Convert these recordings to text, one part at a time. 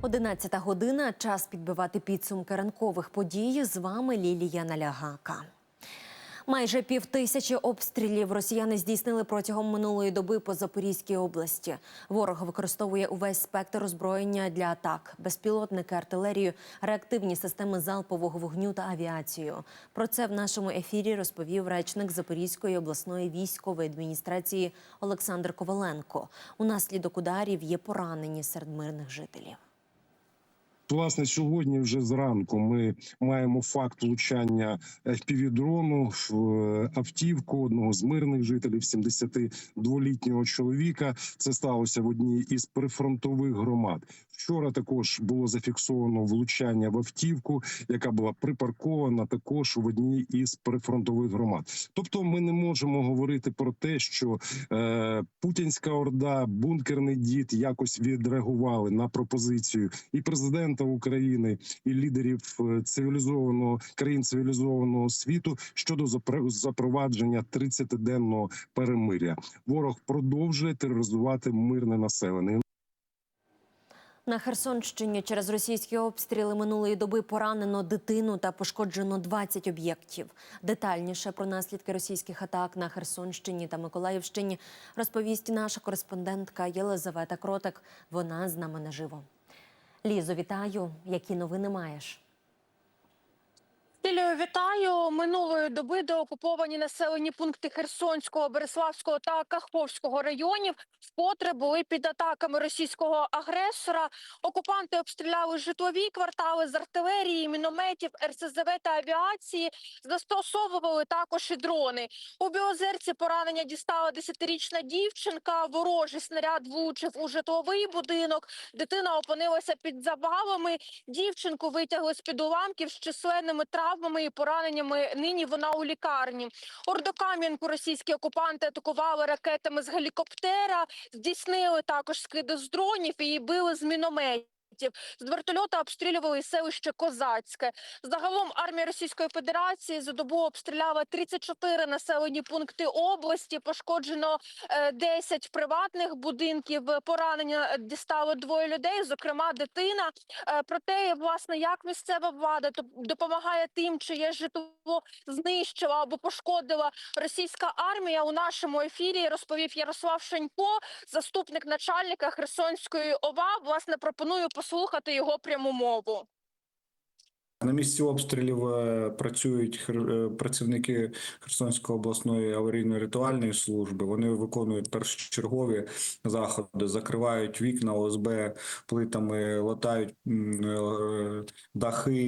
Одинадцята година. Час підбивати підсумки ранкових подій. З вами Лілія Налягака. Майже півтисячі обстрілів росіяни здійснили протягом минулої доби по Запорізькій області. Ворог використовує увесь спектр озброєння для атак: безпілотники, артилерію, реактивні системи залпового вогню та авіацію. Про це в нашому ефірі розповів речник Запорізької обласної військової адміністрації Олександр Коваленко. Унаслідок ударів є поранені серед мирних жителів. Власне, сьогодні вже зранку ми маємо факт влучання FPV-дрону в е, автівку одного з мирних жителів 72-літнього чоловіка. Це сталося в одній із прифронтових громад. Вчора також було зафіксовано влучання в автівку, яка була припаркована також в одній із прифронтових громад. Тобто, ми не можемо говорити про те, що е, путінська орда, бункерний дід якось відреагували на пропозицію і президента України, і лідерів е, цивілізованого країн цивілізованого світу щодо запровадження 30-денного перемиря. Ворог продовжує тероризувати мирне населення. На Херсонщині через російські обстріли минулої доби поранено дитину та пошкоджено 20 об'єктів. Детальніше про наслідки російських атак на Херсонщині та Миколаївщині розповість наша кореспондентка Єлизавета Кротик. Вона з нами наживо. Лізо, вітаю. Які новини маєш? Лілію, вітаю. Минулої доби деокуповані населені пункти Херсонського, Береславського та Каховського районів вкотре були під атаками російського агресора. Окупанти обстріляли житлові квартали з артилерії, мінометів, РСЗВ та авіації. Застосовували також і дрони. У Біозерці поранення дістала 10-річна дівчинка. Ворожий снаряд влучив у житловий будинок. Дитина опинилася під завалами. Дівчинку витягли з під уламків з численними травмами і пораненнями. Нині вона у лікарні. Ордокам'янку російські окупанти атакували ракетами з гелікоптера, здійснили також скиди з дронів і били з мінометів. З вертольота обстрілювали селище Козацьке. Загалом армія Російської Федерації за добу обстріляла 34 населені пункти області. Пошкоджено е, 10 приватних будинків. Поранення е, дістало двоє людей, зокрема дитина. Е, Проте, власне, як місцева влада допомагає тим, чиє житло знищила або пошкодила російська армія. У нашому ефірі розповів Ярослав Шенько, заступник начальника Херсонської ОВА. Власне, пропоную послухати його пряму мову. На місці обстрілів е, працюють е, працівники Херсонської обласної аварійної рятувальної служби. Вони виконують першочергові заходи, закривають вікна ОСБ плитами, латають е, дахи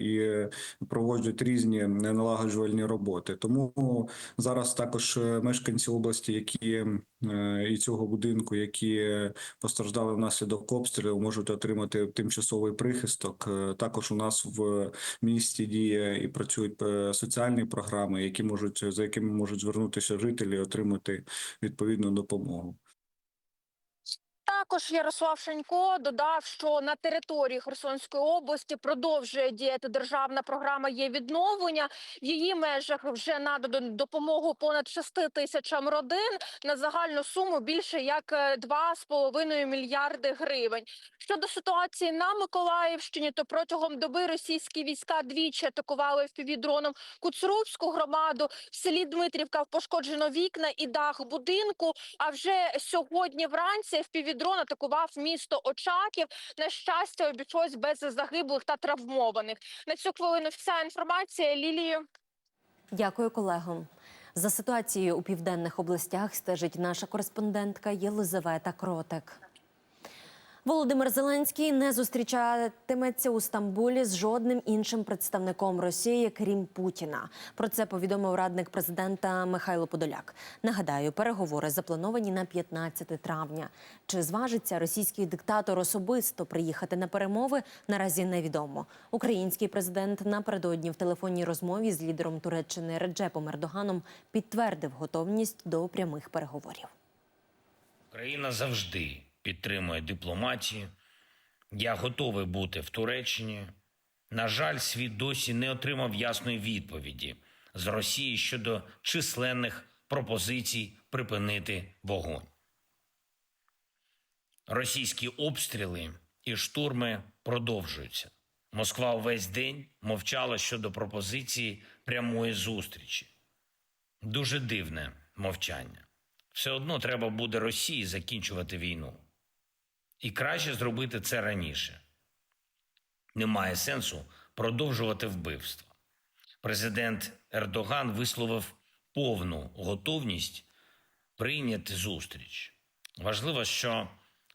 і проводять різні налагоджувальні роботи. Тому зараз також мешканці області, які і цього будинку, які постраждали внаслідок обстрілів, можуть отримати тимчасовий прихисток. Е, Також у нас в місті діє і працюють е, соціальні програми, які можуть за якими можуть звернутися жителі, отримати відповідну допомогу. Також Ярослав Шенько додав, що на території Херсонської області продовжує діяти державна програма є відновлення. В її межах вже надано допомогу понад 6 тисячам родин на загальну суму більше як е, 2,5 мільярди гривень. Щодо ситуації на Миколаївщині, то протягом доби російські війська двічі атакували впівдроном Куцрубську громаду. В селі Дмитрівка пошкоджено вікна і дах будинку. А вже сьогодні вранці впівдрон атакував місто Очаків. На щастя, обійшлось без загиблих та травмованих. На цю хвилину вся інформація Лілію. Дякую, колегам. За ситуацією у південних областях стежить наша кореспондентка Єлизавета Кротик. Володимир Зеленський не зустрічатиметься у Стамбулі з жодним іншим представником Росії, крім Путіна. Про це повідомив радник президента Михайло Подоляк. Нагадаю, переговори заплановані на 15 травня. Чи зважиться російський диктатор особисто приїхати на перемови? Наразі невідомо. Український президент напередодні в телефонній розмові з лідером Туреччини Реджепом Ердоганом підтвердив готовність до прямих переговорів. Україна завжди підтримує дипломатію. Я готовий бути в Туреччині. На жаль, світ досі не отримав ясної відповіді з Росії щодо численних пропозицій припинити вогонь. Російські обстріли і штурми продовжуються. Москва увесь день мовчала щодо пропозиції прямої зустрічі. Дуже дивне мовчання. Все одно треба буде Росії закінчувати війну. І краще зробити це раніше. Немає сенсу продовжувати вбивство. Президент Ердоган висловив повну готовність прийняти зустріч. Важливо, що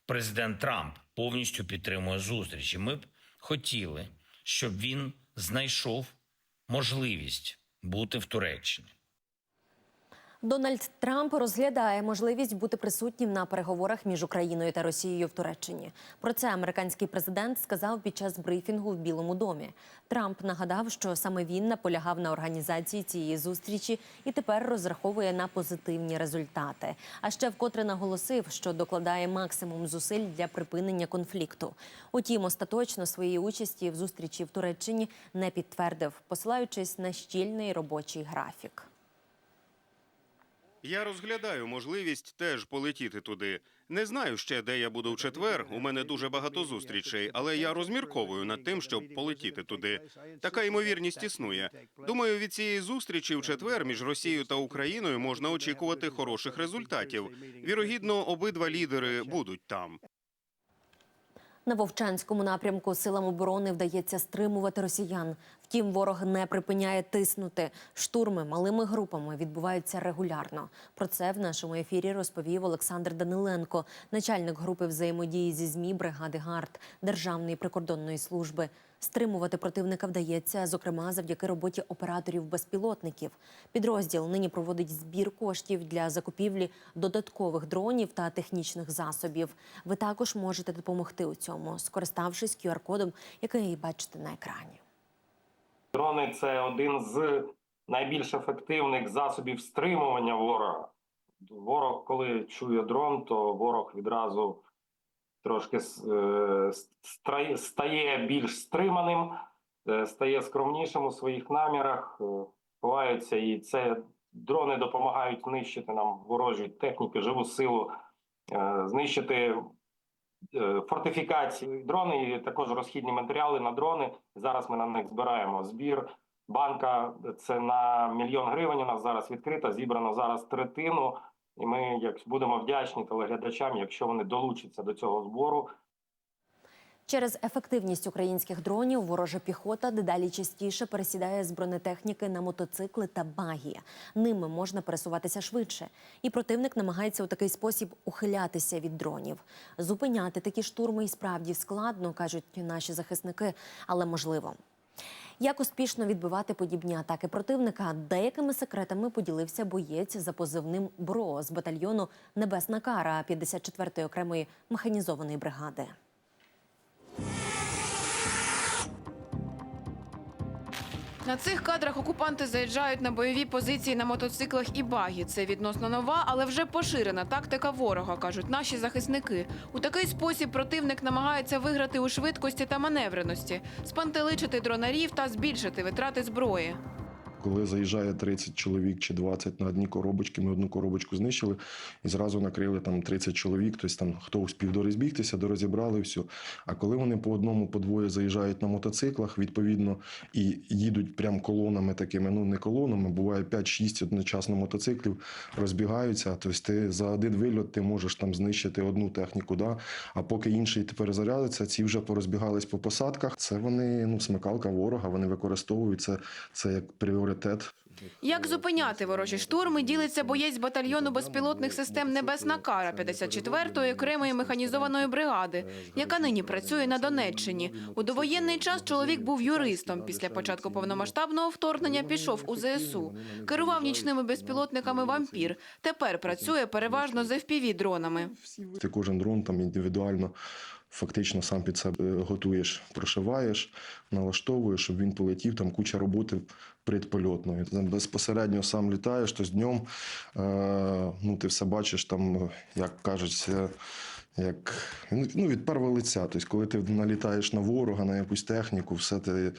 президент Трамп повністю підтримує зустріч. І ми б хотіли, щоб він знайшов можливість бути в Туреччині. Дональд Трамп розглядає можливість бути присутнім на переговорах між Україною та Росією в Туреччині. Про це американський президент сказав під час брифінгу в Білому домі. Трамп нагадав, що саме він наполягав на організації цієї зустрічі і тепер розраховує на позитивні результати. А ще вкотре наголосив, що докладає максимум зусиль для припинення конфлікту. Утім, остаточно своєї участі в зустрічі в Туреччині не підтвердив, посилаючись на щільний робочий графік. Я розглядаю можливість теж полетіти туди. Не знаю ще, де я буду в четвер. У мене дуже багато зустрічей, але я розмірковую над тим, щоб полетіти туди. Така ймовірність існує. Думаю, від цієї зустрічі в четвер між Росією та Україною можна очікувати хороших результатів. Вірогідно, обидва лідери будуть там. На Вовчанському напрямку силам оборони вдається стримувати росіян. Втім, ворог не припиняє тиснути. Штурми малими групами відбуваються регулярно. Про це в нашому ефірі розповів Олександр Даниленко, начальник групи взаємодії зі змі бригади ГАРД Державної прикордонної служби. Стримувати противника вдається, зокрема, завдяки роботі операторів безпілотників. Підрозділ нині проводить збір коштів для закупівлі додаткових дронів та технічних засобів. Ви також можете допомогти у цьому, скориставшись QR-кодом, який бачите на екрані. Дрони це один з найбільш ефективних засобів стримування ворога. Ворог, коли чує дрон, то ворог відразу трошки е, стає більш стриманим, е, стає скромнішим у своїх намірах, е, ховаються, і це дрони допомагають знищити нам ворожі техніки, живу силу, знищити фортифікації, дрони і також розхідні матеріали на дрони. Зараз ми на них збираємо збір. Банка це на мільйон гривень. У нас зараз відкрита, зібрано зараз третину. І ми як будемо вдячні телеглядачам, якщо вони долучаться до цього збору. Через ефективність українських дронів ворожа піхота дедалі частіше пересідає з бронетехніки на мотоцикли та багі. Ними можна пересуватися швидше, і противник намагається у такий спосіб ухилятися від дронів. Зупиняти такі штурми і справді складно, кажуть наші захисники, але можливо. Як успішно відбивати подібні атаки противника? Деякими секретами поділився боєць за позивним БРО з батальйону Небесна Кара 54-ї окремої механізованої бригади. На цих кадрах окупанти заїжджають на бойові позиції на мотоциклах і багі. Це відносно нова, але вже поширена тактика ворога, кажуть наші захисники. У такий спосіб противник намагається виграти у швидкості та маневреності, спантеличити дронарів та збільшити витрати зброї. Коли заїжджає 30 чоловік чи 20 на одні коробочки, ми одну коробочку знищили і зразу накрили там 30 чоловік. Тобто там хто успів дорозбігтися, дорозібрали все. А коли вони по одному, по двоє заїжджають на мотоциклах, відповідно, і їдуть прям колонами такими, ну не колонами, буває 5-6 одночасно мотоциклів, розбігаються. Тобто ти за один вильот ти можеш там знищити одну техніку, да? а поки інший тепер зарядиться, ці вже порозбігались по посадках. Це вони ну смикалка ворога, вони використовують це, це як пріоритет. Як зупиняти ворожі штурми, ділиться боєць батальйону безпілотних систем Небесна Кара 54-ї окремої механізованої бригади, яка нині працює на Донеччині. У довоєнний час чоловік був юристом. Після початку повномасштабного вторгнення пішов у ЗСУ. Керував нічними безпілотниками вампір. Тепер працює переважно з fpv дронами. Ти кожен дрон там індивідуально фактично сам під себе готуєш, прошиваєш, налаштовуєш, щоб він полетів. Там куча роботи предпольотної. Безпосередньо сам літаєш, то з днем е, ну, ти все бачиш там, як кажуть, як ну, від першого лиця. Тобто, коли ти налітаєш на ворога, на якусь техніку, все ти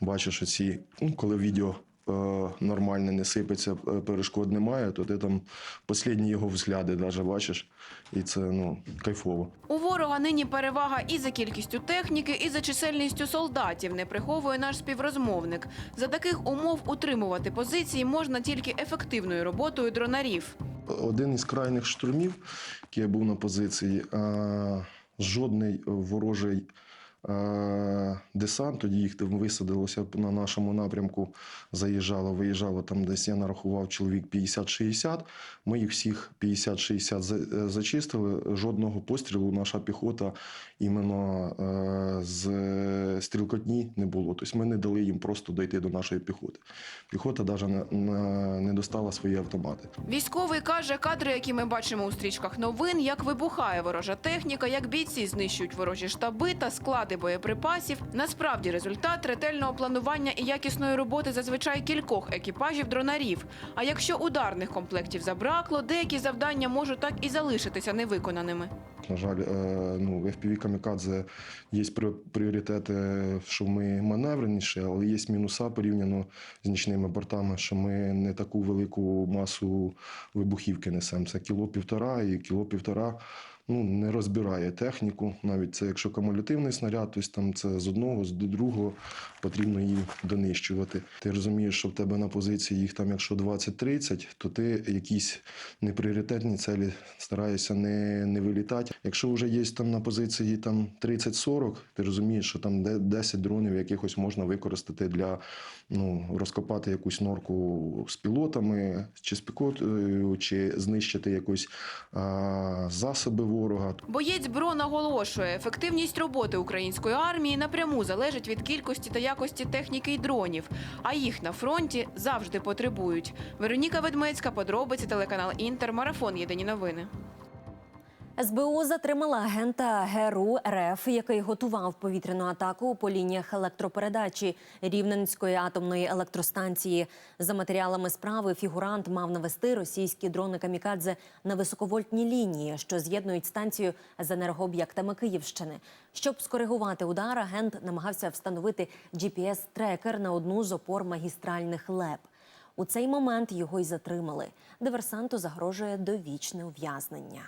бачиш оці, ну, коли відео е, нормальне не сипеться, е, перешкод немає, то ти там останні його взгляди даже бачиш, і це ну кайфово. У ворога нині перевага і за кількістю техніки, і за чисельністю солдатів, не приховує наш співрозмовник. За таких умов утримувати позиції можна тільки ефективною роботою дронарів. Один із крайніх штурмів, який я був на позиції, е, жодний ворожий десант, тоді їх висадилося на нашому напрямку, заїжджало, виїжджало там десь я нарахував чоловік 50-60. Ми їх всіх 50-60 е, зачистили. Жодного пострілу наша піхота іменно е, з стрілкотні не було. Тобто ми не дали їм просто дойти до нашої піхоти. Піхота навіть не достала свої автомати. Військовий каже, кадри, які ми бачимо у стрічках новин, як вибухає ворожа техніка, як бійці знищують ворожі штаби та склади боєприпасів. Насправді результат ретельного планування і якісної роботи зазвичай кількох екіпажів дронарів. А якщо ударних комплектів забракло, деякі завдання можуть так і залишитися невиконаними. На жаль, е, ну, FPV Камікадзе є пріоритети, що ми маневреніші, але є мінуса порівняно з нічними бортами, що ми не таку велику масу вибухівки несемо. Це кіло півтора і кіло півтора. Ну, не розбирає техніку, навіть це якщо кумулятивний снаряд, тобто там це з одного, з другого потрібно її донищувати. Ти розумієш, що в тебе на позиції їх там, якщо 20-30, то ти якісь непріоритетні цілі стараєшся не, не вилітати. Якщо вже є там на позиції там 30-40, ти розумієш, що там де- 10 дронів якихось можна використати для ну, розкопати якусь норку з пілотами, чи з пікотою, чи знищити якось а, засоби ворога. Боєць БРО наголошує, ефективність роботи української армії напряму залежить від кількості та якості техніки й дронів, а їх на фронті завжди потребують. Вероніка Ведмецька, подробиці, телеканал Інтер, марафон. Єдині новини. СБУ затримала агента ГРУ РФ, який готував повітряну атаку по лініях електропередачі Рівненської атомної електростанції. За матеріалами справи фігурант мав навести російські дрони камікадзе на високовольтні лінії, що з'єднують станцію з енергооб'єктами Київщини. Щоб скоригувати удар, агент намагався встановити GPS-трекер на одну з опор магістральних леп. У цей момент його й затримали. Диверсанту загрожує довічне ув'язнення.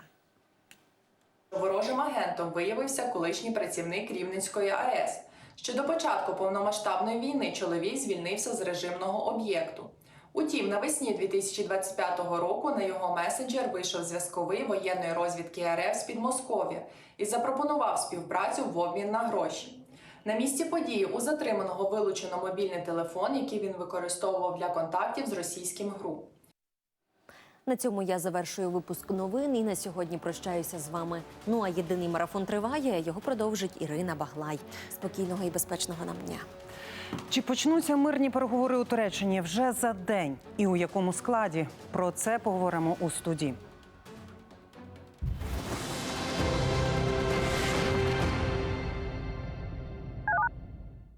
Ворожим агентом виявився колишній працівник Рівненської АЕС. Ще до початку повномасштабної війни чоловік звільнився з режимного об'єкту. Утім, навесні 2025 року на його месенджер вийшов зв'язковий воєнної розвідки РФ з Підмосков'я і запропонував співпрацю в обмін на гроші. На місці події у затриманого вилучено мобільний телефон, який він використовував для контактів з російським ГРУ. На цьому я завершую випуск новин і на сьогодні прощаюся з вами. Ну а єдиний марафон триває. Його продовжить Ірина Баглай. Спокійного і безпечного нам дня. Чи почнуться мирні переговори у Туреччині вже за день? І у якому складі? Про це поговоримо у студії.